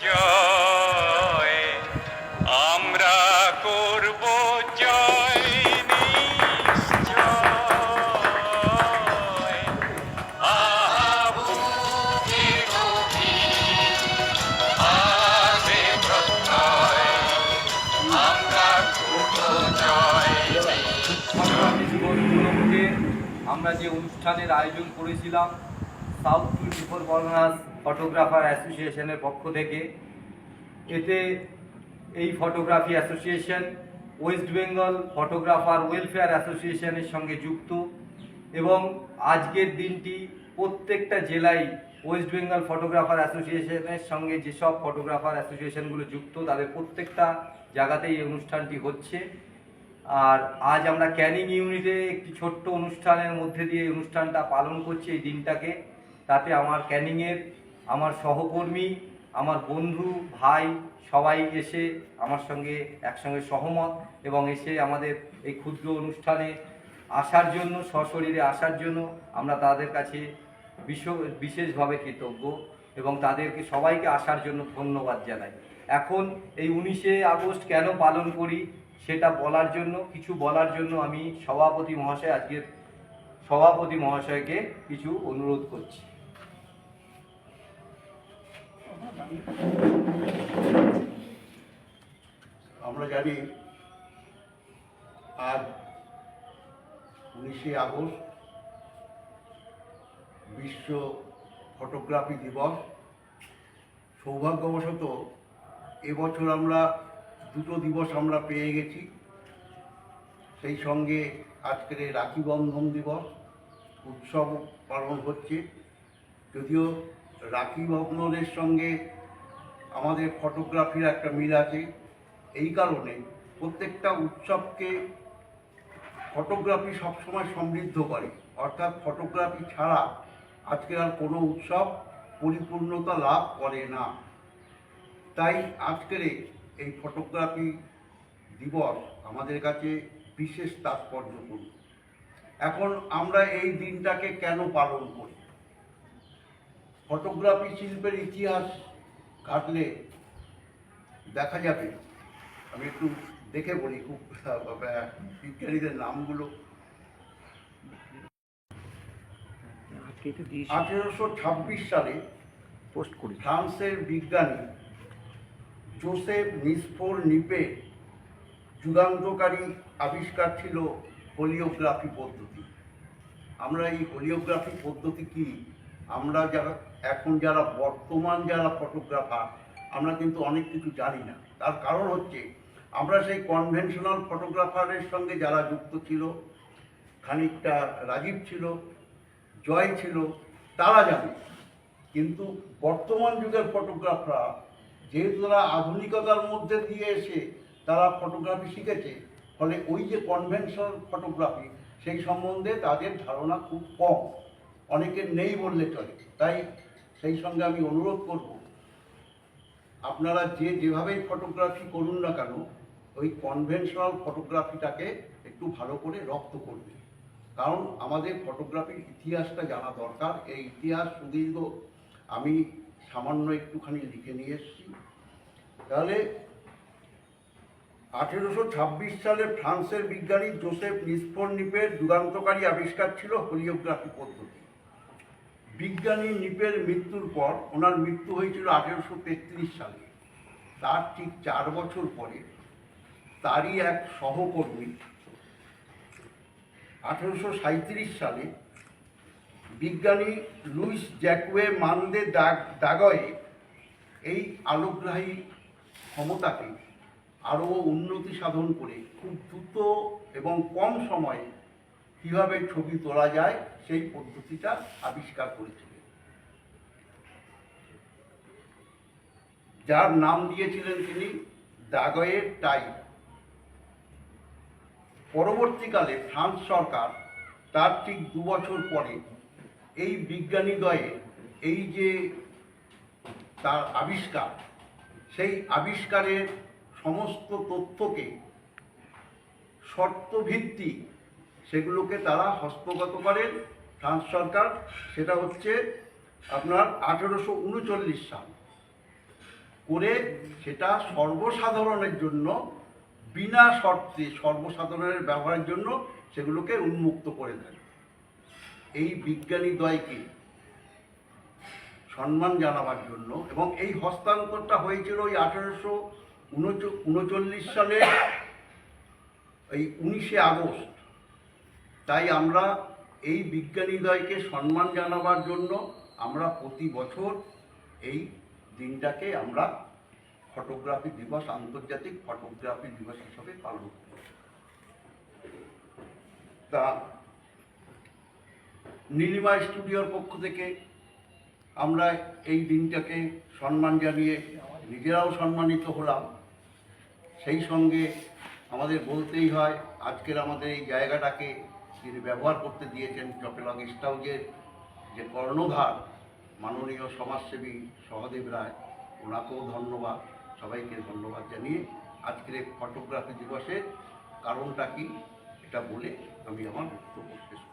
জয়। আমরা করব জয় আমরা যে অনুষ্ঠানের আয়োজন করেছিলাম south twenty four Parganas photographer অ্যাসোসিয়েশনের পক্ষ থেকে। এতে এই photography association, west Bengal photographer welfare অ্যাসোসিয়েশনের সঙ্গে যুক্ত এবং আজকের দিনটি প্রত্যেকটা জেলায় ওয়েস্ট বেঙ্গল ফটোগ্রাফার অ্যাসোসিয়েশনের সঙ্গে যেসব ফটোগ্রাফার অ্যাসোসিয়েশনগুলো যুক্ত, তাদের প্রত্যেকটা জায়গাতেই এই অনুষ্ঠানটি হচ্ছে। আর আজ আমরা ক্যানিং ইউনিটে একটি ছোট্ট অনুষ্ঠানের মধ্যে দিয়ে অনুষ্ঠানটা পালন করছি এই দিনটাকে। তাতে আমার ক্যানিংয়ের আমার সহকর্মী, আমার বন্ধু, ভাই, সবাই এসে আমার সঙ্গে একসঙ্গে সহমত এবং এসে আমাদের এই ক্ষুদ্র অনুষ্ঠানে আসার জন্য, সশরীরে আসার জন্য আমরা তাদের কাছে বিশ- বিশেষভাবে কৃতজ্ঞ এবং তাদেরকে সবাইকে আসার জন্য ধন্যবাদ জানাই। এখন এই উনিশে আগস্ট কেন পালন করি সেটা বলার জন্য, কিছু বলার জন্য আমি সভাপতি মহাশয়, আজকের সভাপতি মহাশয়কে কিছু অনুরোধ করছি। আমরা জানি আজ উনিশে আগস্ট বিশ্ব ফটোগ্রাফি দিবস। সৌভাগ্যবশত এবছর আমরা দুটো দিবস আমরা পেয়ে গেছি। সেই সঙ্গে আজকের এই রাখি বন্ধন দিবস উৎসব পালন হচ্ছে। যদিও রাখি বন্ধনের সঙ্গে আমাদের ফটোগ্রাফির একটা মিল আছে। এই কারণে প্রত্যেকটা উৎসবকে ফটোগ্রাফি সবসময় সমৃদ্ধ করে। অর্থাৎ ফটোগ্রাফি ছাড়া আজকে আর কোনো উৎসব পরিপূর্ণতা লাভ করে না। তাই আজকের এই ফটোগ্রাফি দিবস আমাদের কাছে বিশেষ তাৎপর্যপূর্ণ এখন আমরা এই দিনটাকে কেন পালন করি? ফটোগ্রাফি শিল্পের ইতিহাস ঘাটলে দেখা যাবে। আমি একটু দেখে বলি খুব বিজ্ঞানীদের নামগুলো। আঠেরোশো ছাব্বিশ সালে পোস্ট করি। ফ্রান্সের বিজ্ঞানী জোসেফ নিসফোর নিপে যুগান্তকারী আবিষ্কার ছিল হোলিওগ্রাফি পদ্ধতি। আমরা এই হোলিওগ্রাফি পদ্ধতি কি? আমরা যারা, এখন যারা বর্তমান যারা ফটোগ্রাফার আমরা কিন্তু অনেক কিছু জানি না। তার কারণ হচ্ছে, আমরা সেই কনভেনশনাল ফটোগ্রাফারের সঙ্গে যারা যুক্ত ছিল, খানিকটা রাজীব ছিল, জয় ছিল, তারা জানে। কিন্তু বর্তমান যুগের ফটোগ্রাফাররা যেহেতু তারা আধুনিকতার মধ্যে দিয়ে এসে তারা ফটোগ্রাফি শিখেছে, ফলে ওই যে কনভেনশনাল ফটোগ্রাফি সেই সম্বন্ধে তাদের ধারণা খুব কম। অনেকের নেই বললে চলে। তাই সেই সঙ্গে আমি অনুরোধ করব, আপনারা যে যেভাবেই ফটোগ্রাফি করুন না কেন, ওই কনভেনশনাল ফটোগ্রাফিটাকে একটু ভালো করে রপ্ত করবে কারণ আমাদের ফটোগ্রাফির ইতিহাসটা জানা দরকার। এই ইতিহাস সুদীর্ঘ, আমি সামান্য একটুখানি লিখে নিয়ে এসেছি। তাহলে আঠেরোশো ছাব্বিশ সালে ফ্রান্সের বিজ্ঞানী জোসেফ নিসফোর নিপের যুগান্তকারী আবিষ্কার ছিল হোলিওগ্রাফি পদ্ধতি। বিজ্ঞানী নিপের মৃত্যুর পর, ওনার মৃত্যু হয়েছিল আঠেরোশো তেত্রিশ সালে। তার ঠিক চার বছর পরে তারই এক সহকর্মী আঠেরোশো সাঁইত্রিশ সালে বিজ্ঞানী লুইস জ্যাকুয়ে মানদে দাগ, দাগয়ে এই আলোগ্রাহী ক্ষমতাকে আরও উন্নতি সাধন করে খুব দ্রুত এবং কম সময়ে কীভাবে ছবি তোলা যায় সেই পদ্ধতিটা আবিষ্কার করেছিলেন। যার নাম দিয়েছিলেন তিনি দাগয়ের টাই। পরবর্তীকালে ফ্রান্স সরকার তার ঠিক দু বছর পরে এই বিজ্ঞানীদ্বয়ে এই যে তার আবিষ্কার, সেই আবিষ্কারের সমস্ত তথ্যকে শর্তভিত্তিক সেগুলোকে তারা হস্তগত করেন ফ্রান্স সরকার, সেটা হচ্ছে আপনার আঠেরোশো উনচল্লিশ সাল করে সেটা সর্বসাধারণের জন্য, বিনা শর্তে সর্বসাধারণের ব্যবহারের জন্য সেগুলোকে উন্মুক্ত করে দেন এই বিজ্ঞানী দ্বয়কে সম্মান জানাবার জন্য এবং এই হস্তান্তরটা হয়েছিল ওই আঠেরোশো উনচল্লিশ সালে এই উনিশে আগস্ট। তাই আমরা এই বিজ্ঞানীদ্বয়কে সম্মান জানাবার জন্য আমরা প্রতি বছর এই দিনটাকে আমরা ফটোগ্রাফি দিবস, আন্তর্জাতিক ফটোগ্রাফি দিবস হিসাবে পালন করি। তা নীলিমা স্টুডিওর পক্ষ থেকে আমরা এই দিনটাকে সম্মান জানিয়ে নিজেরাও সম্মানিত হলাম। সেই সঙ্গে আমাদের বলতেই হয়, আজকের আমাদের এই জায়গাটাকে যিনি ব্যবহার করতে দিয়েছেন চপেলা স্টাউজের যে কর্ণধার মাননীয় সমাজসেবী সহদেব রায়, ওনাকেও ধন্যবাদ, সবাইকে ধন্যবাদ জানিয়ে আজকের এই ফটোগ্রাফি দিবসের কারণটা কি, এটা বলে আমি আমার বক্তব্য শেষ।